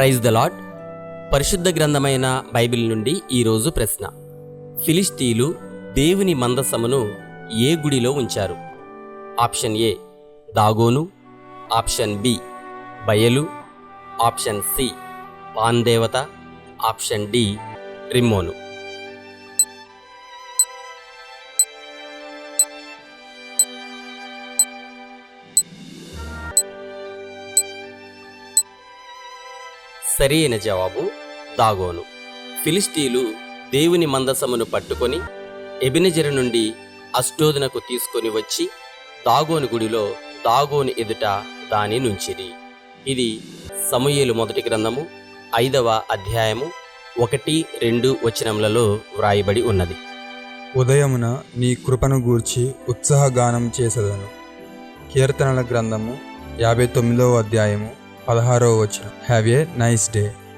Praise the lord పరిశుద్ధ గ్రంథమైన Bible నుండి ఈరోజు ప్రశ్న. ఫిలిస్టీలు దేవుని మందసమును ఏ గుడిలో ఉంచారు? Option A Dagon. Option B బయలు. ఆప్షన్ సి పాన్దేవత ఆప్షన్ డి రిమ్మోను. సరైన జవాబు దాగోను. ఫిలిస్టీలు దేవుని మందసమును పట్టుకొని ఎబినెజరు నుండి అష్టోదనకు తీసుకొని వచ్చి దాగోను గుడిలో దాగోను ఎదుట దాని నుంచిరి. ఇది సమూయేలు మొదటి గ్రంథము ఐదవ అధ్యాయము ఒకటి రెండు వచనములలో వ్రాయబడి ఉన్నది. ఉదయమున నీ కృపను గూర్చి ఉత్సాహగానం చేసదను. కీర్తనల గ్రంథము యాభై తొమ్మిదవ అధ్యాయము పదహారో వచ్చిన హ్యావ్ ఏ నైస్ డే